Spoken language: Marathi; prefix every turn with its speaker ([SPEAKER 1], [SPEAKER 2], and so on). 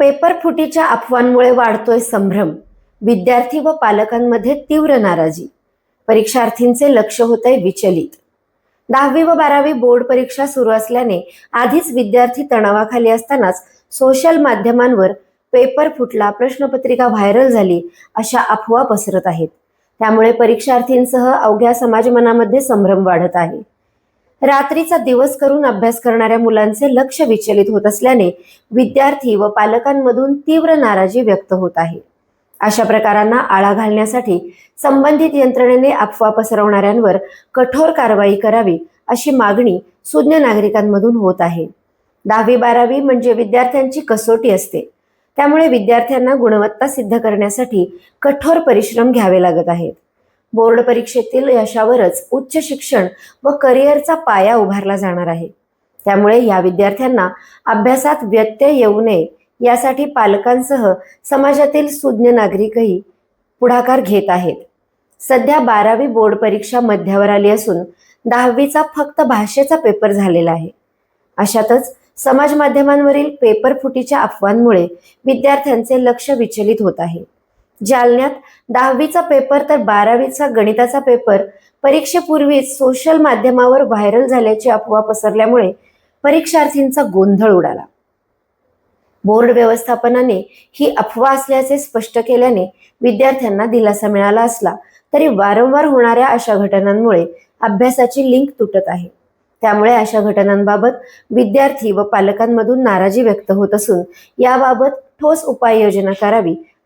[SPEAKER 1] पेपर फुटीच्या अफवांमुळे वाढतोय संभ्रम. विद्यार्थी व पालकांमध्ये तीव्र नाराजी. परीक्षार्थींचे लक्ष होतंय विचलित. दहावी व बारावी बोर्ड परीक्षा सुरू असल्याने आधीच विद्यार्थी तणावाखाली असतानाच सोशल माध्यमांवर पेपर फुटला प्रश्नपत्रिका व्हायरल झाली अशा अफवा पसरत आहेत. त्यामुळे परीक्षार्थींसह अवघ्या समाजमनामध्ये संभ्रम वाढत आहे. रात्रीचा दिवस करून अभ्यास करणाऱ्या मुलांचे लक्ष विचलित होत असल्याने विद्यार्थी व पालकांमधून तीव्र नाराजी व्यक्त होत आहे. अशा प्रकारांना आळा घालण्यासाठी संबंधित यंत्रणेने अफवा पसरवणाऱ्यांवर कठोर कारवाई करावी अशी मागणी सुज्ञ नागरिकांमधून होत आहे. दहावी बारावी म्हणजे विद्यार्थ्यांची कसोटी असते. त्यामुळे विद्यार्थ्यांना गुणवत्ता सिद्ध करण्यासाठी कठोर परिश्रम घ्यावे लागत आहेत. बोर्ड परीक्षेतील यशावरच उच्च शिक्षण व करिअरचा पाया उभारला जाणार आहे. त्यामुळे या विद्यार्थ्यांना अभ्यासात व्यत्यय येऊ नये यासाठी पालकांसह समाजातील सुज्ञ नागरिकही पुढाकार घेत आहेत. सध्या बारावी बोर्ड परीक्षा मध्यावर आली असून दहावीचा फक्त भाषेचा पेपर झालेला आहे. अशातच समाज माध्यमांवरील पेपर फुटीच्या अफवांमुळे विद्यार्थ्यांचे लक्ष विचलित होत आहे. जालन्यात दहावीचा पेपर तर बारावीचा गणिताचा पेपर परीक्षेपूर्वीच सोशल माध्यमावर व्हायरल झाल्याची अफवा पसरल्यामुळे परीक्षार्थींचा गोंधळ उडाला. बोर्ड व्यवस्थापनाने ही अफवा असल्याचे स्पष्ट केल्याने विद्यार्थ्यांना दिलासा मिळाला असला तरी वारंवार होणाऱ्या अशा घटनांमुळे अभ्यासाची लिंक तुटत आहे. त्यामुळे अशा घटनांबाबत विद्यार्थी व पालकांमधून नाराजी व्यक्त होत असून याबाबत ठोस उपाययोजना करावी